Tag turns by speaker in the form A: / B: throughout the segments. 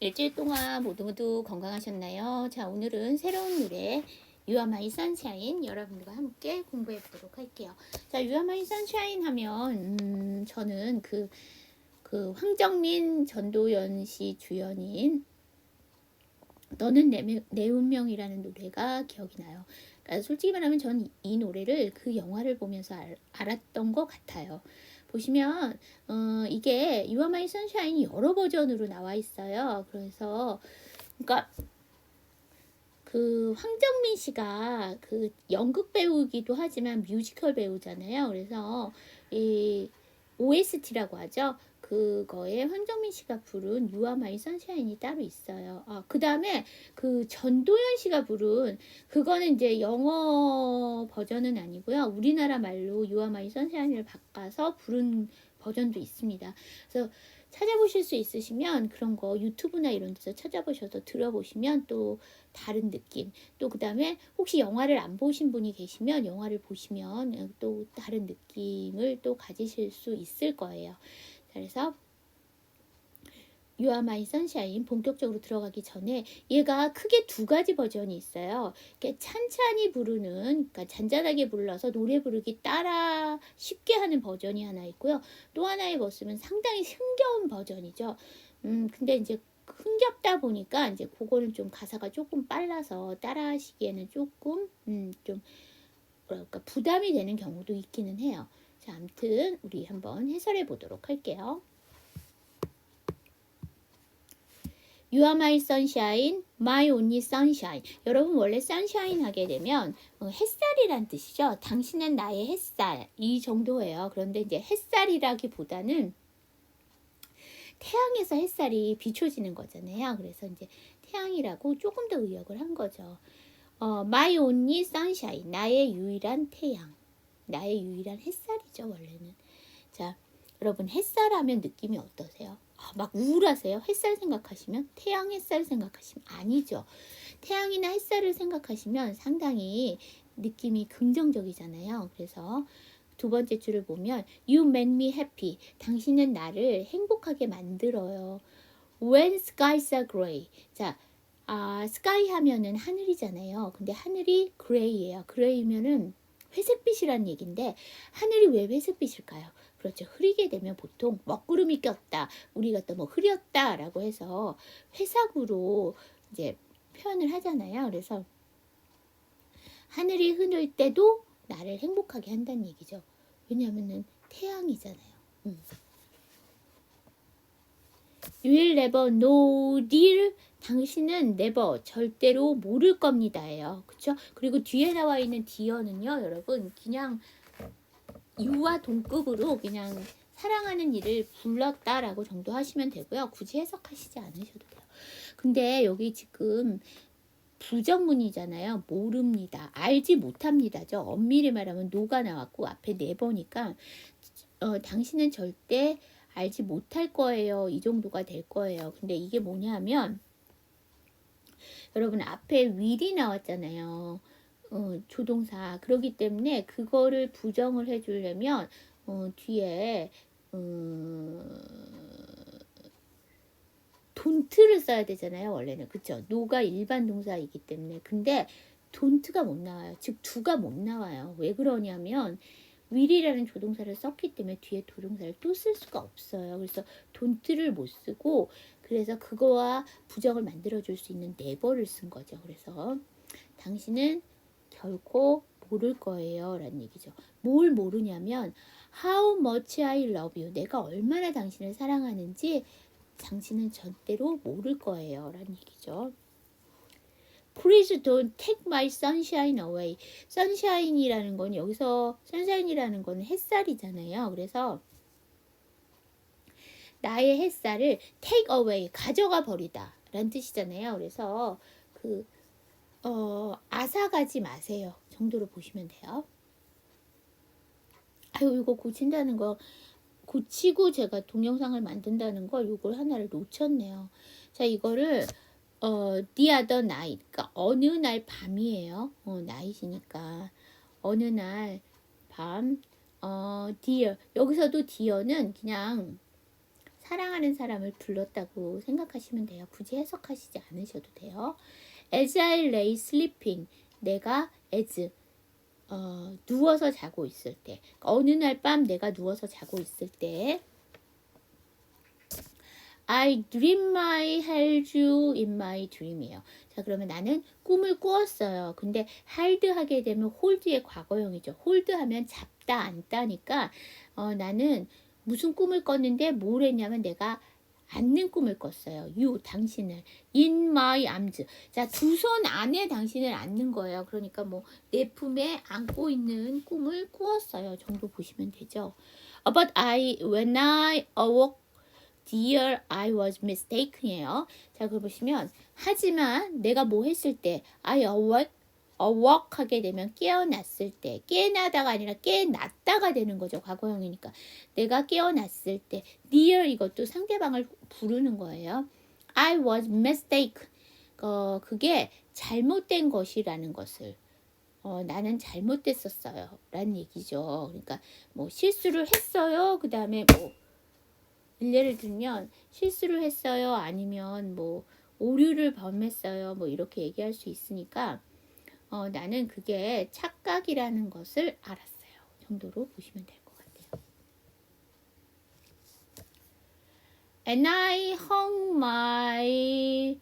A: 일주일 동안 모두 모두 건강하셨나요? 자, 오늘은 새로운 노래 유아마이 선샤인 여러분들과 함께 공부해 보도록 할게요. 자, 유아마이 선샤인 하면 음, 저는 그, 그 황정민 전도연 씨 주연인 너는 내, 내 운명이라는 노래가 기억이 나요. 그러니까 솔직히 말하면 전 이 노래를 그 영화를 보면서 알, 알았던 것 같아요. 보시면 어, 이게 You Are My Sunshine이 여러 버전으로 나와 있어요. 그래서 그러니까 그 황정민 씨가 그 연극 배우기도 하지만 뮤지컬 배우잖아요. 그래서 이 OST라고 하죠. 그거에 황정민 씨가 부른 Are My Sunshine이 따로 있어요. 아, 그 다음에 그 전도연 씨가 부른 그거는 이제 영어 버전은 아니고요. 우리나라 말로 Are My Sunshine을 바꿔서 부른 버전도 있습니다. 그래서 찾아보실 수 있으시면 그런 거 유튜브나 이런 데서 찾아보셔서 들어보시면 또 다른 느낌. 또 그 다음에 혹시 영화를 안 보신 분이 계시면 영화를 보시면 또 다른 느낌을 또 가지실 수 있을 거예요. 그래서 My Sunshine 본격적으로 들어가기 전에 얘가 크게 두 가지 버전이 있어요. 이렇게 찬찬히 부르는, 그러니까 잔잔하게 불러서 노래 부르기 따라 쉽게 하는 버전이 하나 있고요. 또 하나의 모습은 상당히 흥겨운 버전이죠. 음, 근데 이제 흥겹다 보니까 이제 그거는 좀 가사가 조금 빨라서 따라 하시기에는 조금 음, 좀 뭐랄까 부담이 되는 경우도 있기는 해요. 자, 아무튼 우리 한번 해설해 보도록 할게요. You are my sunshine, my only sunshine. 여러분 원래 sunshine 하게 되면 어, 햇살이란 뜻이죠. 당신은 나의 햇살 이 정도예요. 그런데 이제 햇살이라기보다는 태양에서 햇살이 비춰지는 거잖아요. 그래서 이제 태양이라고 조금 더 의역을 한 거죠. 어, my only sunshine, 나의 유일한 태양, 나의 유일한 햇살이죠 원래는. 자, 여러분 햇살 하면 느낌이 어떠세요? 아, 막 우울하세요? 햇살 생각하시면? 태양 햇살 생각하시면? 아니죠. 태양이나 햇살을 생각하시면 상당히 느낌이 긍정적이잖아요. 그래서 두 번째 줄을 보면 You make me happy. 당신은 나를 행복하게 만들어요. When skies are gray. 자, 아, sky 하면은 하늘이잖아요. 근데 하늘이 gray예요. gray면은 회색빛이라는 얘기인데 하늘이 왜 회색빛일까요? 그렇죠. 흐리게 되면 보통 먹구름이 꼈다. 우리가 또 뭐 흐렸다라고 해서 회색으로 이제 표현을 하잖아요. 그래서 하늘이 흐를 때도 나를 행복하게 한다는 얘기죠. 왜냐하면은 태양이잖아요. 음. You will never know dear. 당신은 never 절대로 모를 겁니다예요. 그렇죠? 그리고 뒤에 나와 있는 dear는요, 여러분 그냥 유와 동급으로 그냥 사랑하는 일을 불렀다라고 정도 하시면 되고요. 굳이 해석하시지 않으셔도 돼요. 근데 여기 지금 부정문이잖아요. 모릅니다. 알지 못합니다죠. 엄밀히 말하면 노가 나왔고 앞에 네 번이니까 어, 당신은 절대 알지 못할 거예요. 이 정도가 될 거예요. 근데 이게 뭐냐면 여러분 앞에 will이 나왔잖아요. 어, 조동사. 그렇기 때문에 그거를 부정을 해주려면 어, 뒤에 어, 돈트를 써야 되잖아요. 원래는 그쵸? 노가 일반 동사이기 때문에 근데 돈트가 못 나와요. 즉 두가 못 나와요. 왜 그러냐면 will이라는 조동사를 썼기 때문에 뒤에 조동사를 또 쓸 수가 없어요. 그래서 돈트를 못 쓰고 그래서 그거와 부정을 만들어 줄 수 있는 never를 쓴 거죠. 그래서 당신은 결코 모를 거예요. 라는 얘기죠. 뭘 모르냐면 how much I love you. 내가 얼마나 당신을 사랑하는지 당신은 절대로 모를 거예요. 라는 얘기죠. Please don't take my sunshine away. sunshine이라는 건 여기서 sunshine이라는 건 햇살이잖아요. 그래서 나의 햇살을 take away 가져가 버리다 라는 뜻이잖아요. 그래서 그 어, 앗아가지 마세요 정도로 보시면 돼요. 아유 이거 고친다는 거 고치고 제가 동영상을 만든다는 걸 이걸 하나를 놓쳤네요. 자 이거를 어, the other night 그러니까 어느 날 밤이에요. 어, night이니까 어느 날 밤, 어, dear 여기서도 dear는 그냥 사랑하는 사람을 불렀다고 생각하시면 돼요. 굳이 해석하시지 않으셔도 돼요. As I lay sleeping, 내가 as 어, 누워서 자고 있을 때, 어느 날 밤 내가 누워서 자고 있을 때, I dream I held you in my dream이에요. 자, 그러면 나는 꿈을 꾸었어요. 근데 held 하게 되면 hold의 과거형이죠. hold 하면 잡다, 안다니까, 어, 나는 무슨 꿈을 꿨는데 뭘 했냐면 내가 안는 꿈을 꿨어요. you, 당신을. in my arms. 자, 두 손 안에 당신을 안는 거예요. 그러니까 뭐, 내 품에 안고 있는 꿈을 꾸었어요. 정도 보시면 되죠. But I, when I awoke, dear, I was mistaken이에요. 자, 그걸 보시면, 하지만 내가 뭐 했을 때, I awoke, awoke 하게 되면 깨어났을 때, 깨어나다가 아니라 깨어났다가 되는 거죠. 과거형이니까. 내가 깨어났을 때, dear 이것도 상대방을 부르는 거예요. I was mistaken. 어, 그게 잘못된 것이라는 것을 어, 나는 잘못됐었어요. 라는 얘기죠. 그러니까 뭐 실수를 했어요. 그 다음에 뭐 예를 들면 실수를 했어요. 아니면 뭐 오류를 범했어요. 뭐 이렇게 얘기할 수 있으니까 어, 나는 그게 착각이라는 것을 알았어요. 정도로 보시면 될 것 같아요. And I hung my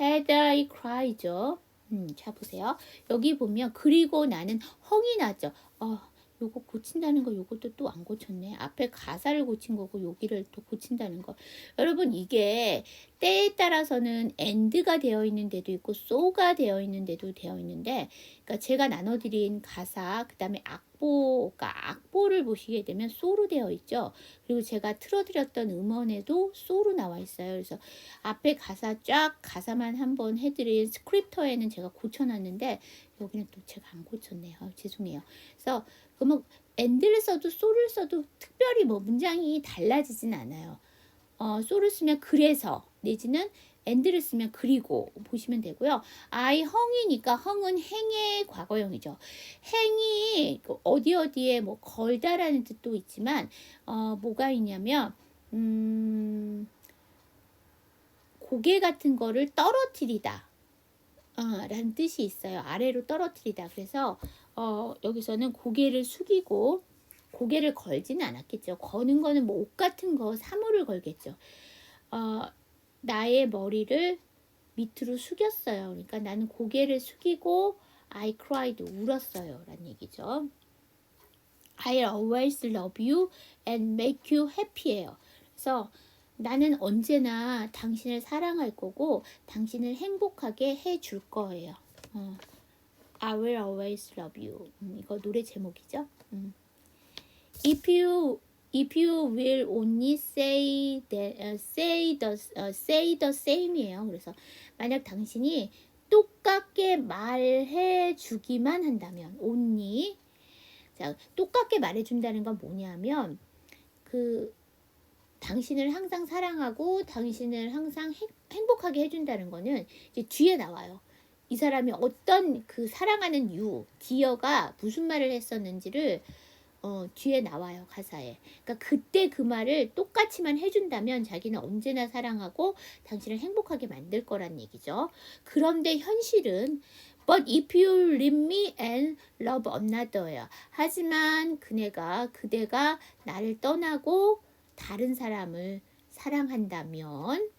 A: head, I cried죠. 음, 자 보세요. 여기 보면 그리고 나는 헝이 나죠. 어, 요거 고친다는 거 요것도 또 안 고쳤네. 앞에 가사를 고친 거고 여기를 또 고친다는 거. 여러분 이게 때에 따라서는 end가 되어 있는 데도 있고 so가 되어 있는 데도 되어 있는데 그러니까 제가 나눠 드린 가사 그다음에 악보가 악보를 보시게 되면 so로 되어 있죠. 그리고 제가 틀어 드렸던 음원에도 so로 나와 있어요. 그래서 앞에 가사 쫙 가사만 한번 해 드린 스크립터에는 제가 고쳐 놨는데 여기는 또 제가 안 고쳤네요. 아, 죄송해요. 그래서 그러면 엔드를 써도 소를 써도 특별히 뭐 문장이 달라지진 않아요. 어, 소를 쓰면 그래서 내지는 엔드를 쓰면 그리고 보시면 되고요. I 헝이니까 헝은 행의 과거형이죠. 행이 그 어디 어디에 뭐 걸다라는 뜻도 있지만 어, 뭐가 있냐면 음, 고개 같은 거를 떨어뜨리다. 어, 라는 뜻이 있어요. 아래로 떨어뜨리다. 그래서 어, 여기서는 고개를 숙이고 고개를 걸지는 않았겠죠. 거는 거는 뭐 옷 같은 거 사물을 걸겠죠. 어, 나의 머리를 밑으로 숙였어요. 그러니까 나는 고개를 숙이고 I cried 울었어요. 라는 얘기죠. I'll always love you and make you happy예요. 그래서 나는 언제나 당신을 사랑할 거고 당신을 행복하게 해줄 거예요. 어. I will always love you. 음, 이거 노래 제목이죠. 음. If you if you will only say that uh, say the uh, say the same이에요. 그래서 만약 당신이 똑같게 말해 주기만 한다면 only 자 똑같게 말해 준다는 건 뭐냐면 그 당신을 항상 사랑하고 당신을 항상 행, 행복하게 해준다는 거는 이제 뒤에 나와요. 이 사람이 어떤 그 사랑하는 유, 디어가 무슨 말을 했었는지를 어, 뒤에 나와요 가사에. 그러니까 그때 그 말을 똑같이만 해준다면 자기는 언제나 사랑하고 당신을 행복하게 만들 거란 얘기죠. 그런데 현실은 But if you leave me and love another야. 하지만 그네가 그대가 나를 떠나고 다른 사람을 사랑한다면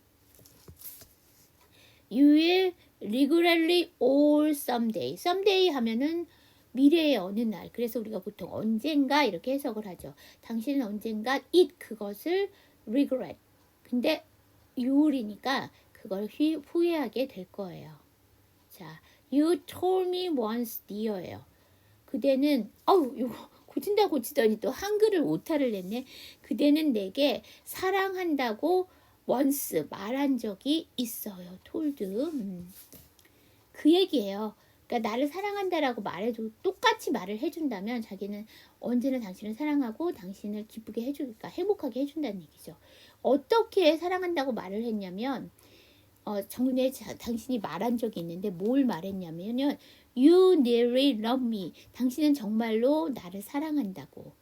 A: you will regularly or someday. someday 하면은 미래의 어느 날. 그래서 우리가 보통 언젠가 이렇게 해석을 하죠. 당신은 언젠가 it 그것을 regret. 근데 you이니까 그걸 후, 후회하게 될 거예요. 자, you told me once dear예요. 그대는 어우 이거 고친다 고치더니 또 한글을 오타를 냈네. 그대는 내게 사랑한다고 once 말한 적이 있어요. told. 음. 그 얘기예요. 그러니까 나를 사랑한다라고 말해도 똑같이 말을 해준다면 자기는 언제나 당신을 사랑하고 당신을 기쁘게 해주니까 행복하게 해준다는 얘기죠. 어떻게 사랑한다고 말을 했냐면 어, 정말 당신이 말한 적이 있는데 뭘 말했냐면요. You really love me. 당신은 정말로 나를 사랑한다고.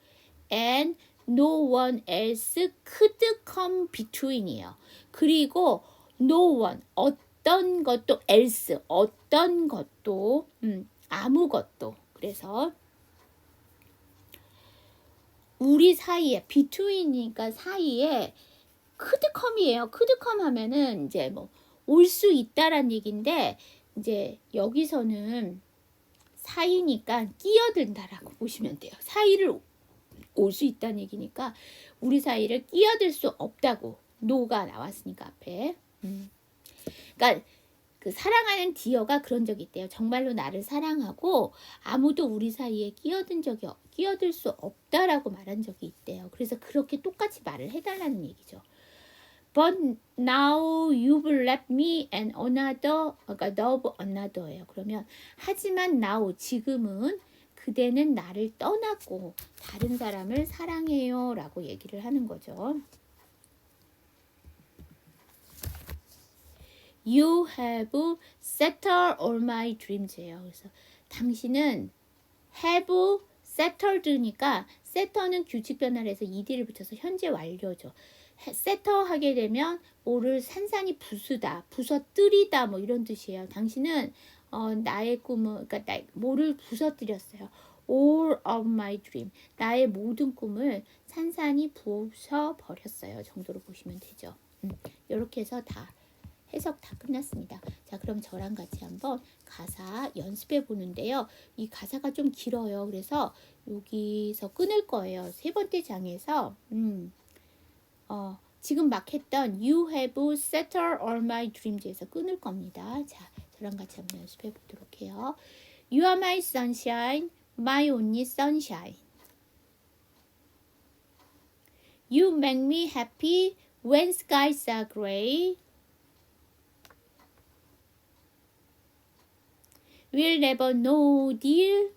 A: And no one else could come between이에요. 그리고 no one 어떤 것도 else 어떤 것도 음, 아무것도 그래서 우리 사이에 between이니까 사이에 could come이에요. could come 하면은 이제 뭐 올 수 있다란 얘기인데 이제 여기서는 사이니까 끼어든다라고 보시면 돼요. 사이를 올 수 있다는 얘기니까 우리 사이를 끼어들 수 없다고 노가 나왔으니까 앞에. 음. 그러니까 그 사랑하는 디어가 그런 적이 있대요. 정말로 나를 사랑하고 아무도 우리 사이에 끼어든 적이 없- 끼어들 수 없다라고 말한 적이 있대요. 그래서 그렇게 똑같이 말을 해달라는 얘기죠. But now you've left me and another, 그러니까 love another예요. 그러면 하지만 now 지금은 그대는 나를 떠났고 다른 사람을 사랑해요라고 얘기를 하는 거죠. You have settled all my dreams예요. 그래서 당신은 have settled니까 setter는 규칙 변화를 해서 ed를 붙여서 현재 완료죠. 세터 하게 되면 뭐를 산산이 부수다, 부서뜨리다 뭐 이런 뜻이에요. 당신은 어, 나의 꿈을 그러니까 나, 뭐를 부서뜨렸어요. All of my dream 나의 모든 꿈을 산산이 부숴 버렸어요. 정도로 보시면 되죠. 음, 이렇게 해서 다 해석 다 끝났습니다. 자, 그럼 저랑 같이 한번 가사 연습해 보는데요. 이 가사가 좀 길어요. 그래서 여기서 끊을 거예요. 세 번째 장에서 음, 어, 지금 막 했던 You have settled all my dreams에서 끊을 겁니다. 자, 저랑 같이 한번 연습해 보도록 해요. You are my sunshine, my only sunshine. You make me happy when skies are gray. We'll never know, dear,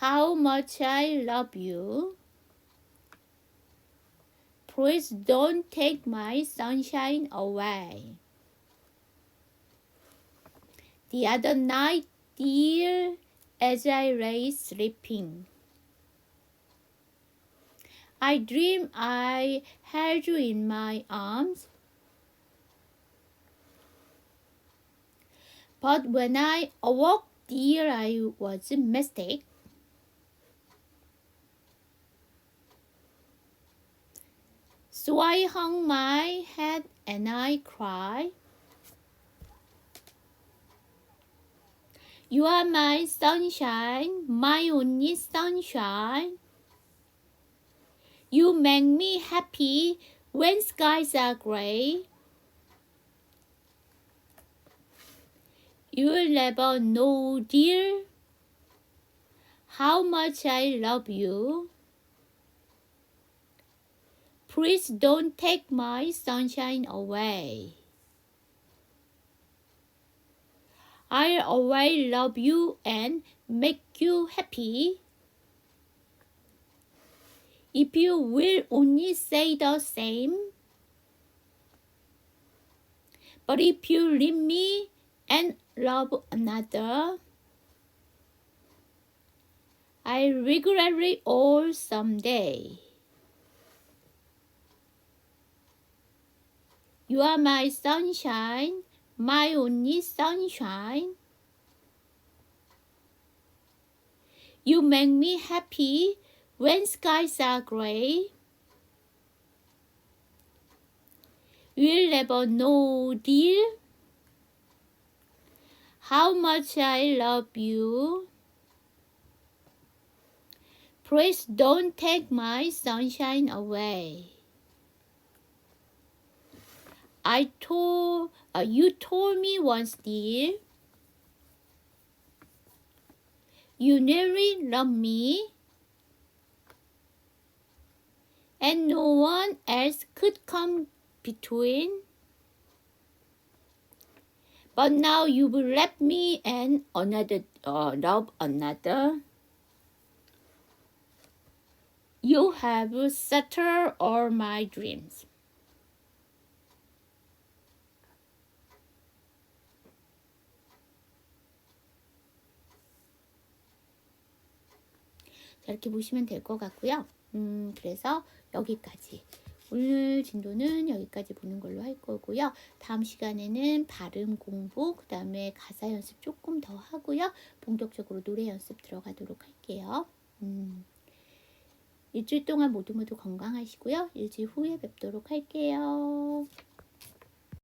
A: how much I love you. Please don't take my sunshine away. The other night, dear, as I lay sleeping, I dreamed I held you in my arms. But when I awoke, dear, I was a mistake. So I hung my head and I cried. You are my sunshine, my only sunshine. You make me happy when skies are gray. You'll never know, dear, how much I love you. Please don't take my sunshine away. I'll always love you and make you happy. If you will only say the same. But if you leave me and love another, I regret it all someday. You are my sunshine, my only sunshine. You make me happy when skies are gray. We'll never know, dear, how much I love you. Please don't take my sunshine away. I told uh, you told me once, dear. You nearly loved me, and no one else could come between. But now you've left me and another uh, love another. You have settled all my dreams. 자, 이렇게 보시면 될 것 같고요. 음, 그래서 여기까지. 오늘 진도는 여기까지 보는 걸로 할 거고요. 다음 시간에는 발음 공부, 그 다음에 가사 연습 조금 더 하고요. 본격적으로 노래 연습 들어가도록 할게요. 음, 일주일 동안 모두 모두 건강하시고요. 일주일 후에 뵙도록 할게요.